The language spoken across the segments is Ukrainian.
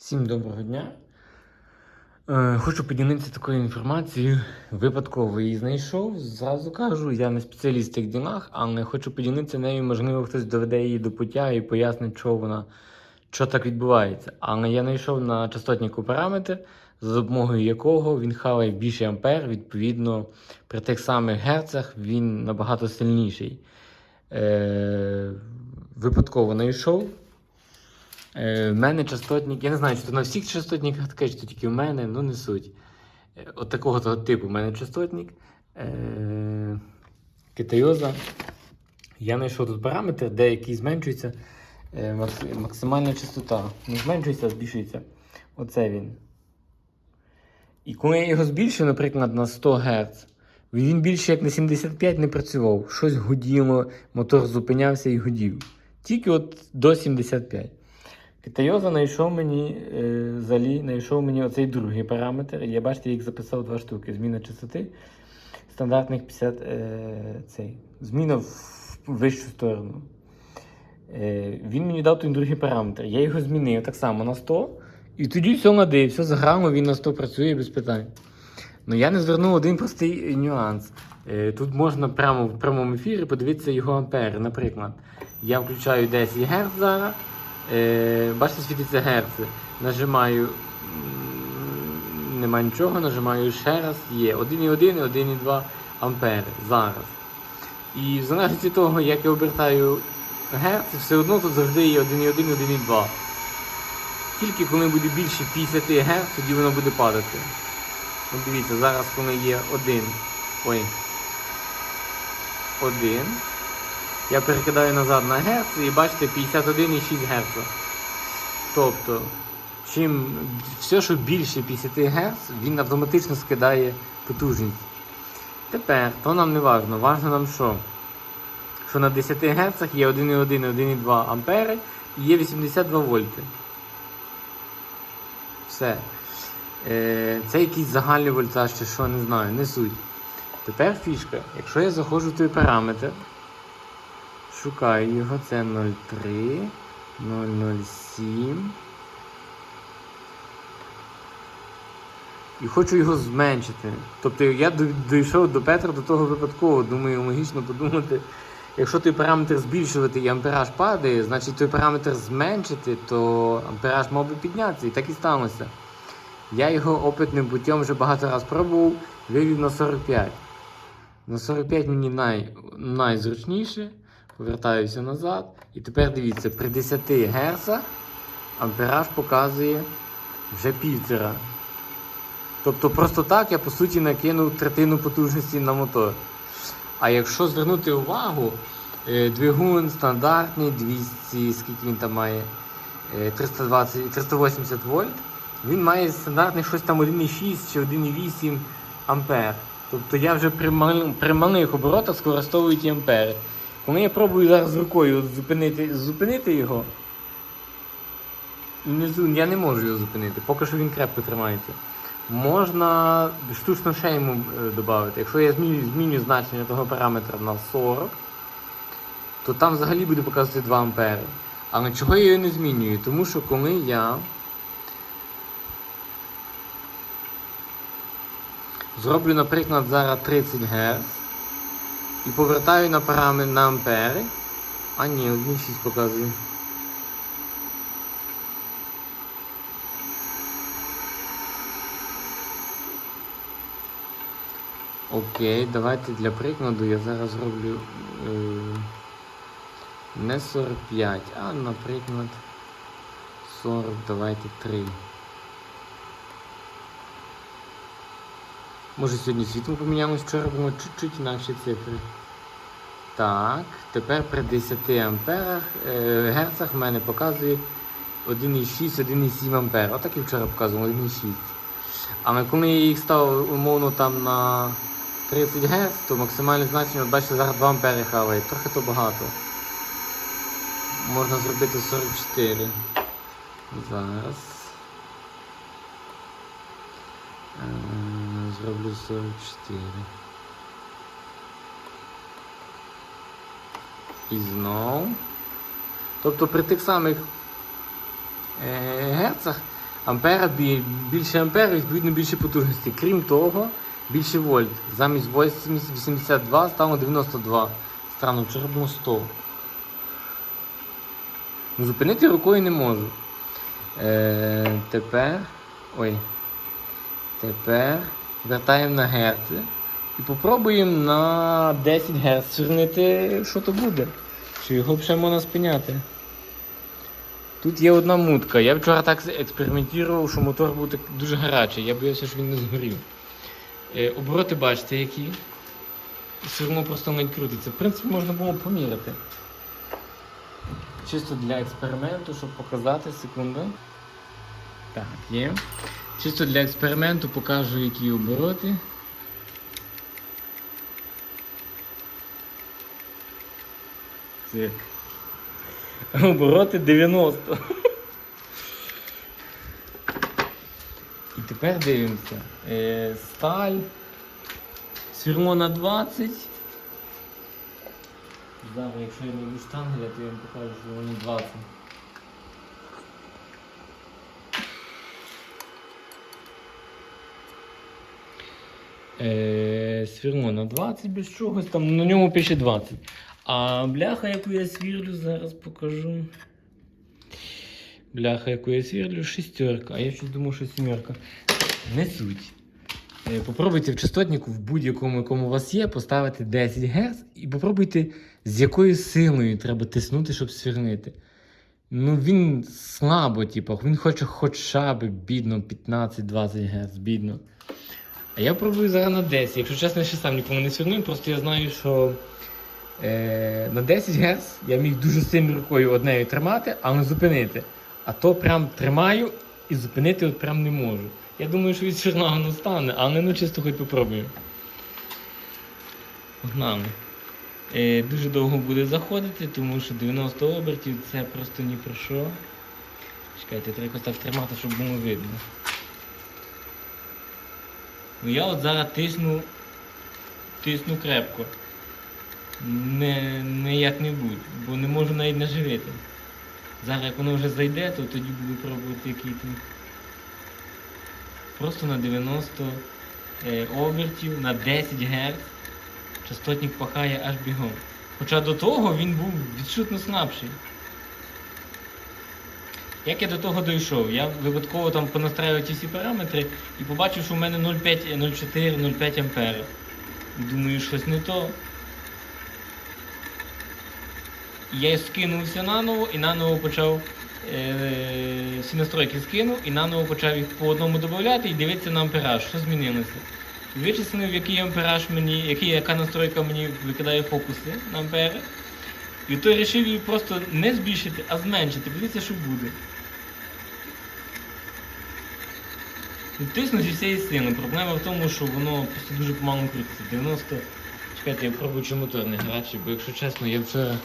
Всім доброго дня. Е, Хочу поділитися такою інформацією. Випадково її знайшов. Зразу кажу, я не спеціаліст в цих ділах, але хочу поділитися нею. Можливо, хтось доведе її до пуття і пояснить, що вона, що так відбувається. Але я знайшов на частотнику параметр, за допомогою якого він хаває більше ампер. Відповідно, при тих самих герцах він набагато сильніший. Е, Випадково знайшов. Е, в мене частотник, я не знаю, чи то на всіх частотниках таке, чи то тільки в мене, ну не суть. Е, от такого того типу в мене частотник. Е, китайоза. Я знайшов тут параметр, де який зменшується е, максимальна частота. Не зменшується, а збільшується. Оце він. І коли я його збільшив, наприклад, на 100 Гц, він більше як на 75 не працював. Щось гуділо, мотор зупинявся і гудів. Тільки от до 75. Китайоза знайшов мені е, залі, знайшов мені оцей другий параметр. Я бачите, їх записав два штуки. Зміна частоти. Стандартних 50 е, цей. Зміна в вищу сторону. Е, він мені дав той другий параметр. Я його змінив так само на 100. І тоді все надив, все заграло, він на 100 працює без питань. Ну я не звернув один простий нюанс. Тут можна прямо в прямому ефірі подивитися його ампери. Наприклад, я включаю 10 Гц зараз. Е, Бачите, світиться герци. Нажимаю. Нема нічого, нажимаю ще раз. Є 1,1 і 1,2 ампери зараз. І в залежності від того, як я обертаю герци, все одно тут завжди є 1,1 і 1,2. Тільки коли буде більше 50 Гц, тоді воно буде падати. От дивіться, зараз коли є 1. Ой. 1. Я перекидаю назад на Гц і бачите 51,6 Гц. Тобто, чим все, що більше 50 Гц, він автоматично скидає потужність. Тепер, то нам не важно. Важно нам що? Що на 10 Гц є 1,1 і 1,2 ампери і є 82 вольти. Все. Е, Це якийсь загальний вольтаж чи що, не знаю, не суть. Тепер фішка. Якщо я заходжу в той параметр, шукаю його, це 0,3, 0,07. І хочу його зменшити. Тобто я дійшов до Петра до того випадково. Думаю, логічно подумати. Якщо той параметр збільшувати і ампераж падає, значить той параметр зменшити, то ампераж мав би піднятися. І так і сталося. Я його опитним путем вже багато разів пробував, вивів на 45. На 45 мені най, найзручніше. Повертаюся назад. І тепер дивіться, при 10 Гц ампераж показує вже півтора. Тобто просто так я по суті накинув третину потужності на мотор. А якщо звернути увагу, е, двигун стандартний 200, скільки він там має, е, 320, 380 вольт, він має стандартний щось там 1,6 чи 1,8 ампер. Тобто я вже при малих оборотах скористовую ті ампери. Коли я пробую зараз рукою зупинити, зупинити його, я не можу його зупинити, поки що він крепко тримається. Можна штучно ще йому е, додати. Якщо я зміню, зміню значення того параметра на 40, то там взагалі буде показувати 2 ампери. Але чого я його не змінюю? Тому що коли я зроблю, наприклад, зараз 30 Гц і повертаю на параметр на ампери, а ні, 1,6 показує. Окей, давайте для прикладу я зараз зроблю е, не 45, а, наприклад, 40, давайте 3. Може сьогодні світло помінялось, вчора було чуть-чуть інакші цифри. Так, тепер при 10 амперах, е, герцах в мене показує 1,6-1,7 ампер. Отак і вчора показував 1,6. Але коли я їх ставив умовно там на 30 Гц, то максимальне значення, бачите, зараз 2 ампери хаває, трохи то багато. Можна зробити 44. Зараз. Зроблю 44. І знов. Тобто при тих самих е, герцах Ампера бі- більше ампер, відповідно більше потужності. Крім того, більше вольт. Замість 82 стало 92. Странно, вчора було 100. Ну, Зупинити рукою не можу. Е, тепер. Ой. Тепер вертаємо на герци. І попробуємо на 10 Гц свернити, що то буде. Чи його ще можна спиняти. Тут є одна мутка. Я вчора так експериментував, що мотор був дуже гарячий. Я боявся, що він не згорів. Е, обороти бачите які. І все одно просто ледь крутиться. В принципі, можна було поміряти. Чисто для експерименту, щоб показати, секунду. Так, є. Чисто для експерименту покажу, які обороти. Цирк. Обороти 90. І тепер дивимося. Е, сталь. Сверло на 20. Зараз, якщо я не штангеля, то я вам покажу, що воно 20. Е, на 20 без чогось, там на ньому пише 20. А бляха, яку я свірлю, зараз покажу. Бляха, яку я свірлю, шістерка. А я щось думав, що сімерка. Не суть. Е, Попробуйте в частотнику в будь-якому, якому у вас є, поставити 10 Гц і попробуйте, з якою силою треба тиснути, щоб свірнити. Ну, він слабо, типу, він хоче хоча б бідно 15-20 Гц, бідно. А я пробую зараз на 10. Якщо чесно, я ще сам нікому не свірнув, просто я знаю, що е, на 10 Гц я міг дуже сильно рукою однею тримати, а не зупинити. А то прям тримаю і зупинити от прям не можу. Я думаю, що від свірна воно стане, але ну чисто хоч попробую. Погнали. Е, дуже довго буде заходити, тому що 90 обертів це просто ні про що. Чекайте, треба так тримати, щоб було видно. Ну я от зараз тисну, тисну крепко. Не, не як-небудь, бо не можу навіть наживити. Зараз як воно вже зайде, то тоді буду пробувати який там. Просто на 90 е, обертів, на 10 Гц частотник пахає аж бігом. Хоча до того він був відчутно слабший. Як я до того дійшов? Я випадково там понастраював ті всі параметри і побачив, що в мене 0,5, 0,4, 0,5 ампера. Думаю, щось не то. Я скинувся наново і наново почав е, всі настройки скинув і наново почав їх по одному додати і дивитися на ампераж, що змінилося. Вичислив, який ампераж мені, який, яка настройка мені викидає фокуси на ампери. І то вирішив її просто не збільшити, а зменшити. Подивіться, що буде. І Тисну зі всієї сили. Проблема в тому, що воно просто дуже помало крутиться. 90. Чекайте, я пробую, чи мотор не гарячий, бо якщо чесно, я вчора.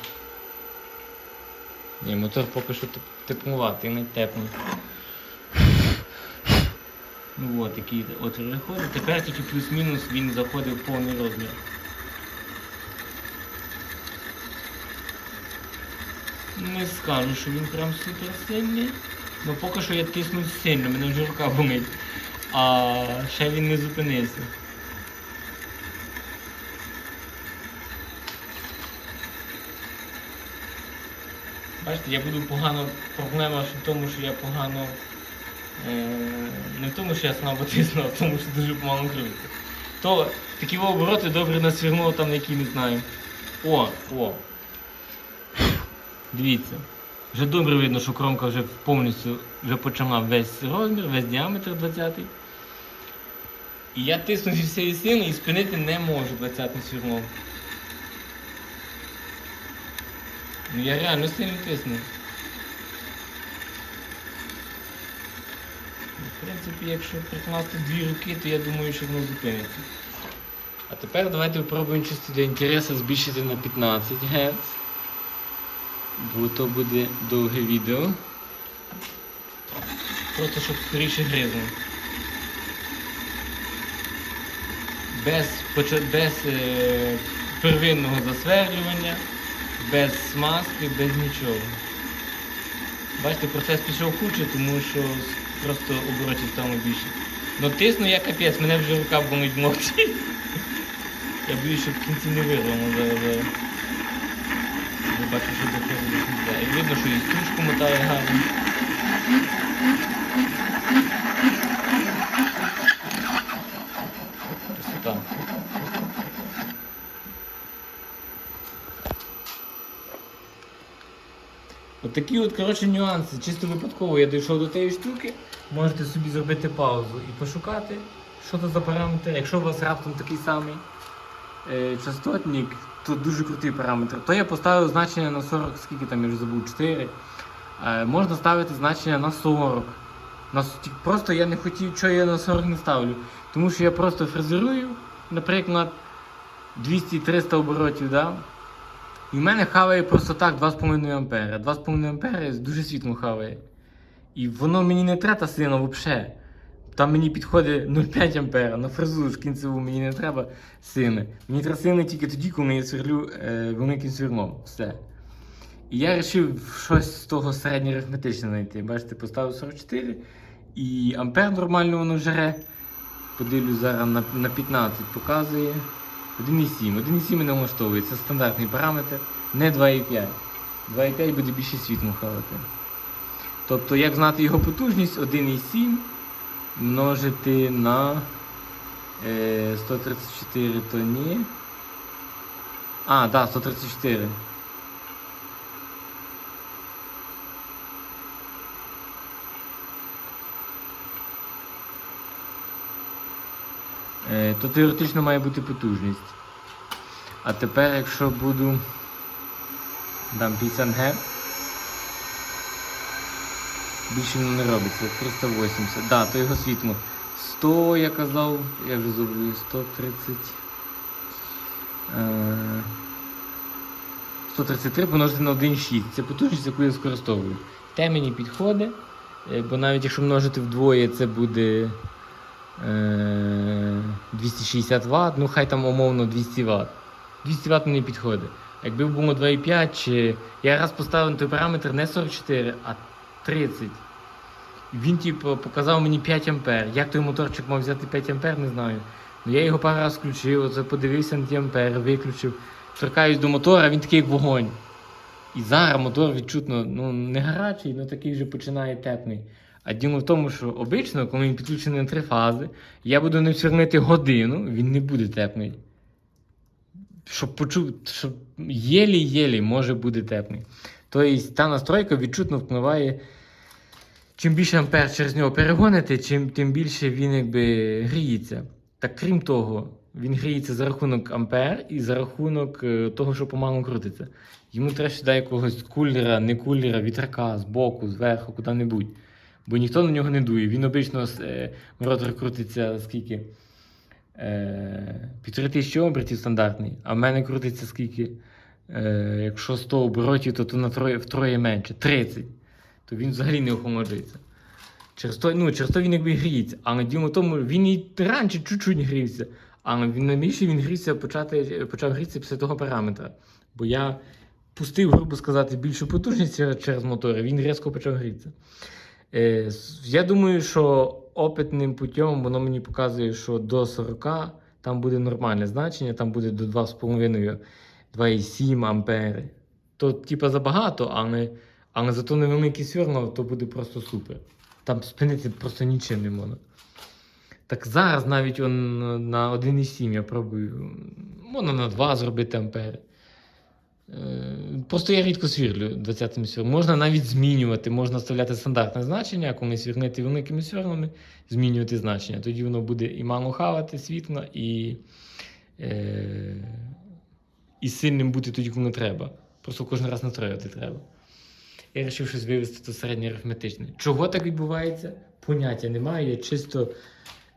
Ні, мотор поки що теп- теплуватий, не теплий. Ну от, який отвір виходить. Тепер тільки плюс-мінус він заходить в повний розмір. Не скажу, що він прям супер сильний. Ну поки що я тисну сильно, мене вже рука болить. А ще він не зупинився. Бачите, я буду погано. Проблема в тому, що я погано. Е, не в тому, що я слабо тисну, а в тому, що дуже помало крутиться. То такі обороти добре на свірно там, які не знаю. О, о. Дивіться. Вже добре видно, що кромка вже повністю вже почала весь розмір, весь діаметр 20-й. І я тисну зі всієї сили і спинити не можу 20-й свірлом. Ну я реально сильно тисну. В принципі, якщо прикласти дві руки, то я думаю, що воно зупиниться. А тепер давайте спробуємо чисто для інтересу збільшити на 15 Гц. Бо то буде довге відео. Просто щоб скоріше гризно. Без, без е, первинного засверлювання, без смазки, без нічого. Бачите, процес пішов худше, тому що просто оборотів стало більше. Ну тисну я капець, мене вже рука болить мовчить. Я боюсь, що в кінці не вирвемо зараз. Я бачу, що доходить до. І видно, що і стружку мотає гарно. Красота. От такі от, коротше, нюанси. Чисто випадково я дійшов до тієї штуки. Можете собі зробити паузу і пошукати, що це за параметр. Якщо у вас раптом такий самий е, частотник, то дуже крутий параметр. То я поставив значення на 40, скільки там я вже забув, 4. Е, можна ставити значення на 40. На, просто я не хотів, що я на 40 не ставлю. Тому що я просто фрезерую, наприклад, 200-300 оборотів, да? І в мене хаває просто так 2,5 ампера. 2,5 ампера дуже світло хаває. І воно мені не треба сильно взагалі. Там мені підходить 0,5 ампера, на фрезу кінцеву мені не треба сильно. Мені треба сильно тільки тоді, коли я сверлю е, великим сверлом. Все. І я вирішив щось з того середньоарифметичне знайти. Бачите, поставив 44 і ампер нормально воно жере. Подивлюсь зараз на, на 15 показує. 1,7. 1,7 мене влаштовує. Це стандартний параметр, не 2,5. 2,5 буде більше світло хавати. Тобто, як знати його потужність, 1,7 множити на е, 134 то ні. А, да, 134. Е, то теоретично має бути потужність. А тепер, якщо буду дам 50 Гц, більше не робиться, 380. Так, да, то його світло. 100, я казав, я вже забув, 130. Е, 133 помножити на 1,6. Це потужність, яку я використовую. Те мені підходить, е, бо навіть якщо множити вдвоє, це буде е, 260 Вт, ну хай там умовно 200 Вт. 200 Вт мені підходить. Якби було 2,5, чи я раз поставив той параметр не 44, а 30. Він типу, показав мені 5 ампер. Як той моторчик мав взяти 5 ампер, не знаю. Ну я його пару раз включив, оце подивився на ті ампери, виключив. Торкаюсь до мотора, він такий як вогонь. І зараз мотор відчутно ну, не гарячий, але такий вже починає теплий. А діло в тому, що обично, коли він підключений на три фази, я буду не сверлити годину, він не буде теплий. Щоб почув, щоб єлі-єлі може бути теплий. Тобто та настройка відчутно впливає. Чим більше ампер через нього перегоните, чим тим більше він якби гріється. Так крім того, він гріється за рахунок ампер і за рахунок е, того, що помалу крутиться. Йому треба сюди якогось кулера, не кулера, вітрака, збоку, зверху, куди-небудь. Бо ніхто на нього не дує. Він обично е, ротор крутиться скільки? Е, Півтори тисячі обертів стандартний, а в мене крутиться скільки? Е, якщо 100 оборотів, то, то на троє, втроє менше 30. То він взагалі не охолоджується. Через то, ну, через то він якби гріється. Але діло в тому, він і раніше чуть-чуть грівся. Але він найбільше він грівся почати, почав грітися після того параметра. Бо я пустив, грубо сказати, більшу потужність через, через мотор, він різко почав грітися. Е, я думаю, що опитним путем воно мені показує, що до 40 там буде нормальне значення, там буде до 2,5 2,7 ампери. То, типа, забагато, але, але зато невеликий сверло, то буде просто супер. Там спинити просто нічим не можна. Так зараз навіть он на 1,7 я пробую. Можна на 2 зробити ампери. Е, Просто я рідко свірлю 20-ми сверлом. Можна навіть змінювати, можна вставляти стандартне значення, а коли свірнити великими сверлами, змінювати значення. Тоді воно буде і мало хавати світло, і, е, і сильним бути тоді, коли треба. Просто кожен раз настроювати треба. Я вирішив щось вивести то арифметичне. Чого так відбувається? Поняття немає. Я чисто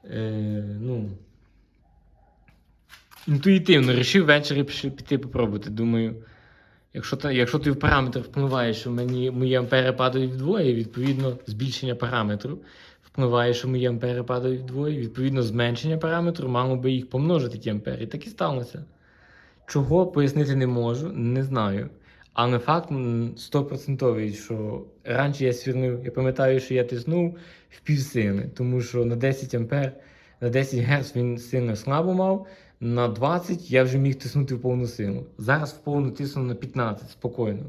е, ну, інтуїтивно вирішив ввечері піти попробувати. Думаю, якщо, та- якщо ти в параметр впливає, що мені, мої ампери падають вдвоє, відповідно, збільшення параметру впливає, що мої ампери падають вдвоє, відповідно, зменшення параметру мало би їх помножити, ті ампери. Так і сталося. Чого пояснити не можу, не знаю. Але факт стопроцентовий, що раніше я свірнив, я пам'ятаю, що я тиснув в півсили, тому що на 10 ампер, на 10 Гц він сильно слабо мав, на 20 я вже міг тиснути в повну силу. Зараз в повну тисну на 15 спокійно,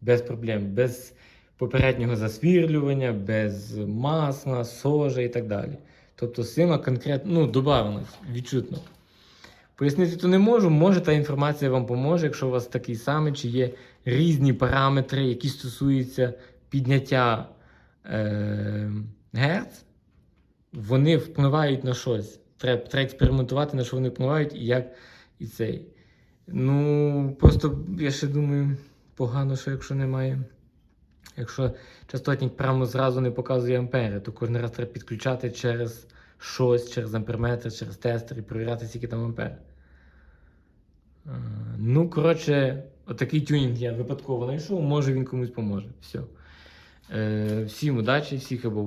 без проблем, без попереднього засвірлювання, без масла, сожа і так далі. Тобто сила конкретно ну, додавана, відчутно. Пояснити то не можу, може та інформація вам поможе, якщо у вас такий самий, чи є різні параметри, які стосуються підняття е, Герц, вони впливають на щось. Треба, треба експериментувати, на що вони впливають і як і цей. Ну, просто я ще думаю, погано, що якщо немає. Якщо частотник прямо зразу не показує ампери, то кожен раз треба підключати через щось, через амперметр, через тестер і перевіряти, скільки там ампер. Е, Ну, коротше, отакий тюнінг я випадково знайшов, може він комусь поможе. Все. Всім удачі, всіх або